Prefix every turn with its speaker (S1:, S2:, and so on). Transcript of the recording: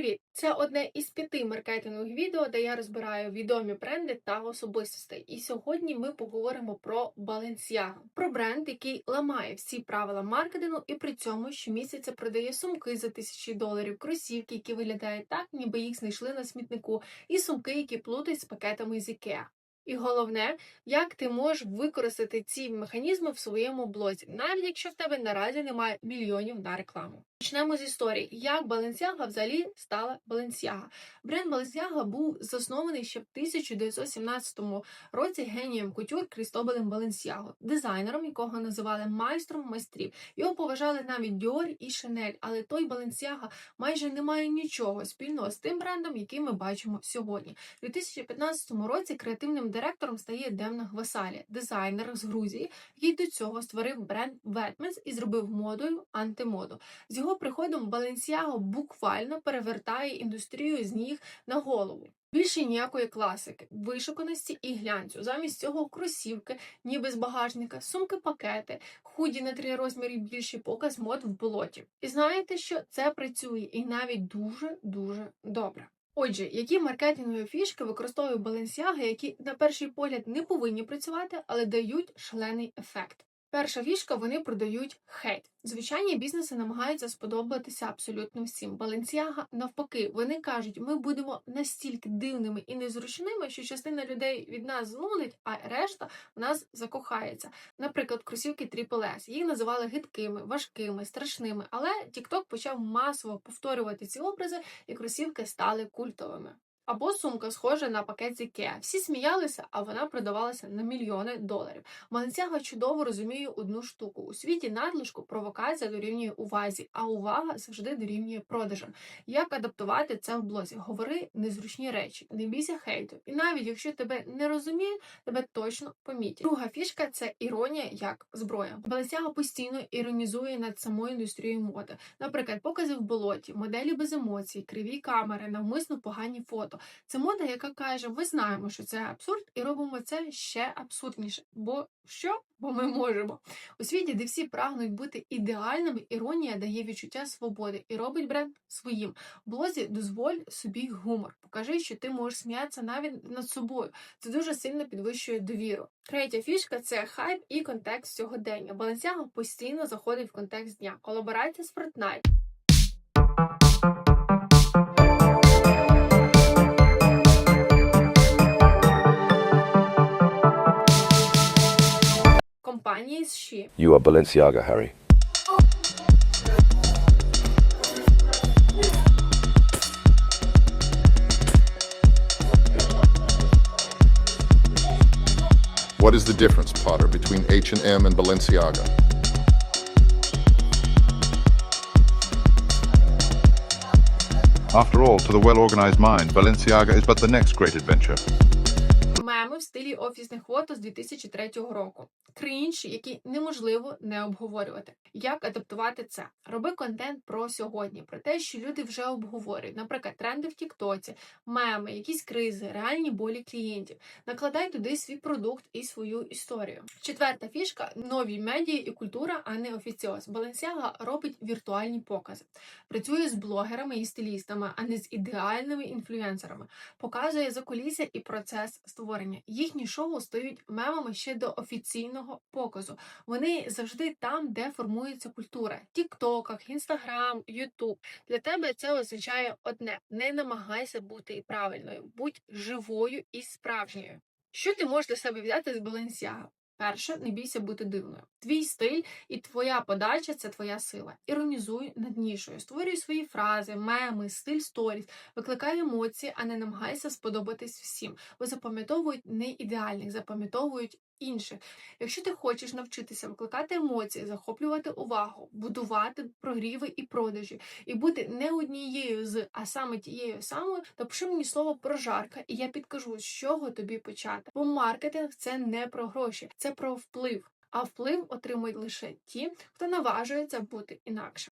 S1: Привіт! Це одне із п'яти маркетингових відео, де я розбираю відомі бренди та особистостей. І сьогодні ми поговоримо про Balenciaga. про бренд, який ламає всі правила маркетингу, і при цьому щомісяця продає сумки за тисячі доларів, кросівки, які виглядають так, ніби їх знайшли на смітнику, і сумки, які плутають з пакетами з IKEA. І головне, як ти можеш використати ці механізми в своєму блозі, навіть якщо в тебе наразі немає мільйонів на рекламу. Почнемо з історії, як Balenciaga взагалі стала Balenciaga. Бренд Balenciaga був заснований ще в 1917 році генієм кутюр Крістобелем Balenciaga, дизайнером, якого називали майстром майстрів. Його поважали навіть Dior і Chanel, але той Balenciaga майже не має нічого спільного з тим брендом, який ми бачимо сьогодні. У 2015 році креативним директором стає Демна Гвасалі, дизайнер з Грузії, який до цього створив бренд Wetmans і зробив модою антимоду. З його приходом Balenciaga буквально перевертає індустрію з ніг на голову. Більше ніякої класики, вишуканості і глянцю. Замість цього кросівки, ніби з багажника, сумки-пакети, худі на три розміри більший показ мод в болоті. І знаєте, що це працює і навіть дуже дуже добре. Отже, які маркетингові фішки використовує Balenciaga, які на перший погляд не повинні працювати, але дають шалений ефект. Перша фішка вони продають хейт. Звичайні бізнеси намагаються сподобатися абсолютно всім. Balenciaga навпаки, вони кажуть, ми будемо настільки дивними і незручними, що частина людей від нас знудить, а решта в нас закохається. Наприклад, кросівки Triple S. Їх називали гидкими, важкими, страшними. Але TikTok почав масово повторювати ці образи, і кросівки стали культовими. Або сумка схожа на пакет з IKEA. Всі сміялися, а вона продавалася на мільйони доларів. Balenciaga чудово розуміє одну штуку. У світі надлишку провокація дорівнює увазі, а увага завжди дорівнює продажам. Як адаптувати це в блозі? Говори незручні речі, не бійся хейту. І навіть якщо тебе не розуміє, тебе точно помітять. Друга фішка це іронія як зброя. Balenciaga постійно іронізує над самою індустрією моди. Наприклад, покази в болоті, моделі без емоцій, криві камери, навмисно погані фото. Це мода, яка каже: ми знаємо, що це абсурд, і робимо це ще абсурдніше. Бо що? Бо ми можемо. У світі, де всі прагнуть бути ідеальними, іронія дає відчуття свободи і робить бренд своїм. В блозі дозволь собі гумор. Покажи, що ти можеш сміятися навіть над собою. Це дуже сильно підвищує довіру. Третя фішка це хайп і контекст сьогодення. Balenciaga постійно заходить в контекст дня. Колаборація з Fortnite.
S2: You are Balenciaga, Harry.
S3: What is the difference, Potter, between H&M and Balenciaga?
S4: After all, to the well-organized mind, Balenciaga is but the next great adventure.
S1: Стилі офісних фото з 2003 року. Крінж, який неможливо не обговорювати. Як адаптувати це? Роби контент про сьогодні, про те, що люди вже обговорюють. Наприклад, тренди в Тіктоці, меми, якісь кризи, реальні болі клієнтів. Накладай туди свій продукт і свою історію. Четверта фішка нові медіа і культура, а не офіціоз. Balenciaga робить віртуальні покази, працює з блогерами і стилістами, а не з ідеальними інфлюенсерами. Показує закулісся і процес створення. Їхні шоу стають мемами ще до офіційного показу. Вони завжди там, де формується культура: Тіктоках, Інстаграм, Ютуб. Для тебе це означає одне: не намагайся бути правильною, будь живою і справжньою. Що ти можеш для себе взяти з Balenciaga? Перше, не бійся бути дивною. Твій стиль і твоя подача це твоя сила. Іронізуй над нішою, створюй свої фрази, меми, стиль сторіс, викликай емоції, а не намагайся сподобатись всім. Бо запам'ятовують не ідеальних, запам'ятовують інших. Якщо ти хочеш навчитися викликати емоції, захоплювати увагу, будувати прогріви і продажі, і бути не однією з, а саме тією самою, то пиши мені слово прожарка, і я підкажу, з чого тобі почати. Бо маркетинг це не про гроші, це про вплив. А вплив отримують лише ті, хто наважується бути інакше.